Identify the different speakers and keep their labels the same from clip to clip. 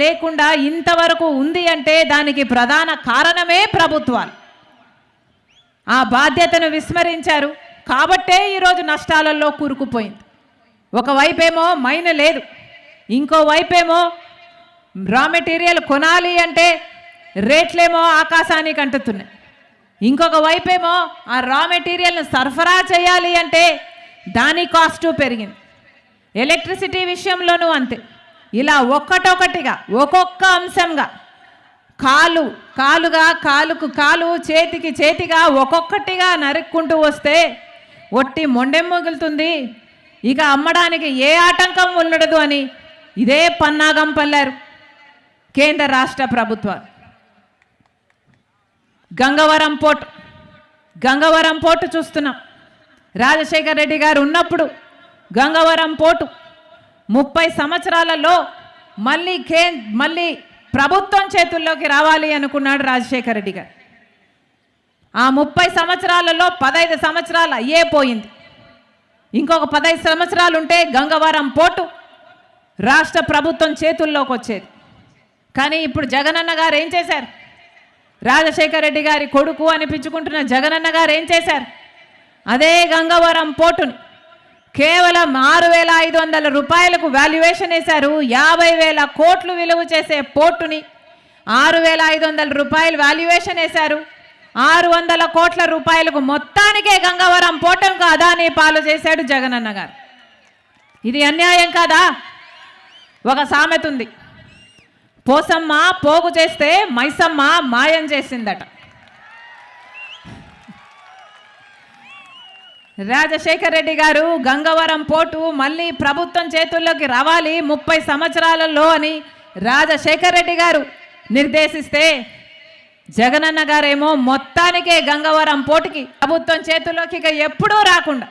Speaker 1: లేకుండా ఇంతవరకు ఉంది అంటే దానికి ప్రధాన కారణమే ప్రభుత్వాలు. ఆ బాధ్యతను విస్మరించారు. కాబట్టే ఈరోజు నష్టాలలో కూరుకుపోయింది. ఒకవైపేమో మైన లేదు. ఇంకోవైపేమో రా మెటీరియల్ కొనాలి అంటే రేట్లేమో ఆకాశానికి అంటుతున్నాయి. ఇంకొక వైపేమో ఆ రా మెటీరియల్ను సరఫరా చేయాలి అంటే దాని కాస్టు పెరిగింది. ఎలక్ట్రిసిటీ విషయంలోనూ అంతే. ఇలా ఒక్కటొకటిగా ఒక్కొక్క అంశంగా. కాలు కాలుగా కాలుకు కాలు చేతికి చేతిగా ఒక్కొక్కటిగా నరుక్కుంటూ వస్తే ఒట్టి మొండెం మిగులుతుంది. ఇక అమ్మడానికి ఏ ఆటంకం ఉండదు అని ఇదే పన్నాగం పల్లారు కేంద్ర రాష్ట్ర ప్రభుత్వాలు గంగవరం పోర్టు గంగవరం పోర్టు చూస్తున్నాం. రాజశేఖర రెడ్డి గారు ఉన్నప్పుడు గంగవరం పోర్టు ముప్పై సంవత్సరాలలో మళ్ళీ కే మళ్ళీ ప్రభుత్వం చేతుల్లోకి రావాలి అనుకున్నాడు రాజశేఖర రెడ్డి గారు. ఆ ముప్పై సంవత్సరాలలో పదహైదు సంవత్సరాలు అయ్యే పోయింది. ఇంకొక పదహైదు సంవత్సరాలు ఉంటే గంగవరం పోర్టు రాష్ట్ర ప్రభుత్వం చేతుల్లోకి వచ్చేది. కానీ ఇప్పుడు జగనన్న గారు ఏం చేశారు? రాజశేఖర రెడ్డి గారి కొడుకు అనిపించుకుంటున్న జగనన్న గారు ఏం చేశారు? అదే గంగవరం పోటుని కేవలం ఆరు వేల ఐదు వందల రూపాయలకు వాల్యుయేషన్ వేశారు. యాభై వేల కోట్లు విలువ చేసే పోర్టుని ఆరు వేల ఐదు వందల రూపాయలు వాల్యుయేషన్ వేశారు. ఆరు వందల కోట్ల రూపాయలకు మొత్తానికే గంగవరం పోర్టుకు అదాని పాలు చేశాడు జగనన్న గారు. ఇది అన్యాయం కాదా? ఒక సామెత ఉంది. పోసమ్మ పోగు చేస్తే మైసమ్మ మాయం చేసిందట. రాజశేఖర్ రెడ్డి గారు గంగవరం పోర్టు మళ్ళీ ప్రభుత్వం చేతుల్లోకి రావాలి ముప్పై సంవత్సరాలలో అని రాజశేఖర్ రెడ్డి గారు నిర్దేశిస్తే జగనన్న గారేమో మొత్తానికే గంగవరం పోర్టుకి ప్రభుత్వం చేతుల్లోకి ఇక ఎప్పుడూ రాకుండా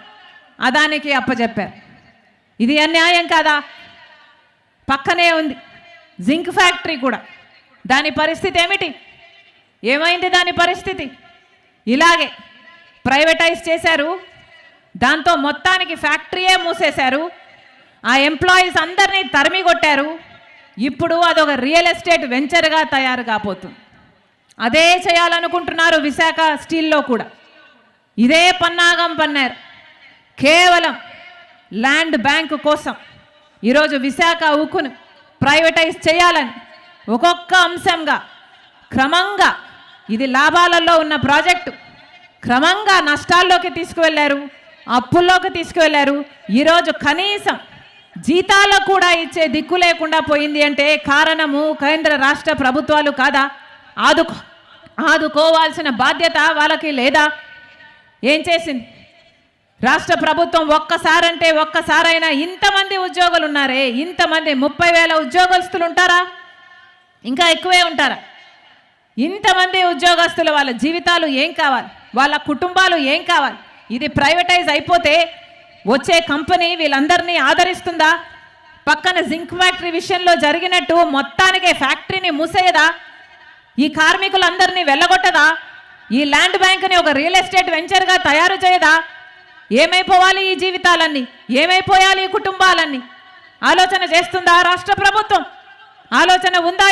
Speaker 1: అదానికి అప్పచెప్పారు ఇది అన్యాయం కాదా? పక్కనే ఉంది. జింక్ ఫ్యాక్టరీ కూడా. దాని పరిస్థితి ఏమిటి? ఏమైంది దాని పరిస్థితి? ఇలాగే ప్రైవేటైజ్ చేశారు. దాంతో మొత్తానికి ఫ్యాక్టరీయే మూసేశారు. ఆ ఎంప్లాయీస్ అందరినీ తరిమి కొట్టారు. ఇప్పుడు అదొక రియల్ ఎస్టేట్ వెంచర్గా తయారు కాబోతుంది. అదే చేయాలనుకుంటున్నారు విశాఖ స్టీల్లో కూడా. ఇదే పన్నాగం పన్నారు. కేవలం ల్యాండ్ బ్యాంక్ కోసం ఈరోజు విశాఖ ఉక్కును ప్రైవేటైజ్ చేయాలని ఒక్కొక్క అంశంగా క్రమంగా ఇది లాభాలలో ఉన్న ప్రాజెక్టు. క్రమంగా నష్టాల్లోకి తీసుకువెళ్ళారు అప్పుల్లోకి తీసుకువెళ్ళారు. ఈరోజు కనీసం జీతాలు కూడా ఇచ్చే దిక్కు లేకుండా పోయింది అంటే కారణము కేంద్ర రాష్ట్ర ప్రభుత్వాలు కాదా? ఆదుకో ఆదుకోవాల్సిన బాధ్యత వాళ్ళకి లేదా? ఏం చేసింది? రాష్ట్ర ప్రభుత్వం ఒక్కసారంటే ఒక్కసారైనా ఇంతమంది ఉద్యోగులు ఉన్నారే ఇంతమంది ముప్పై వేల ఉద్యోగస్తులు ఉంటారా? ఇంకా ఎక్కువే ఉంటారా? ఇంతమంది ఉద్యోగస్తులు వాళ్ళ జీవితాలు ఏం కావాలి? వాళ్ళ కుటుంబాలు ఏం కావాలి? ఇది ప్రైవేటైజ్ అయిపోతే వచ్చే కంపెనీ వీళ్ళందరినీ ఆదరిస్తుందా? పక్కన జింక్ ఫ్యాక్టరీ విషయంలో జరిగినట్టు మొత్తానికి ఫ్యాక్టరీని మూసేయదా? ఈ కార్మికులందరినీ వెళ్ళగొట్టదా? ఈ ల్యాండ్ బ్యాంక్ని ఒక రియల్ ఎస్టేట్ వెంచర్గా తయారు చేయదా? ఏమైపోవాలి ఈ జీవితాలన్నీ? ఏమైపోయాలి ఈ కుటుంబాలన్నీ? ఆలోచన చేస్తుందా రాష్ట్ర ప్రభుత్వం? ఆలోచన ఉందా?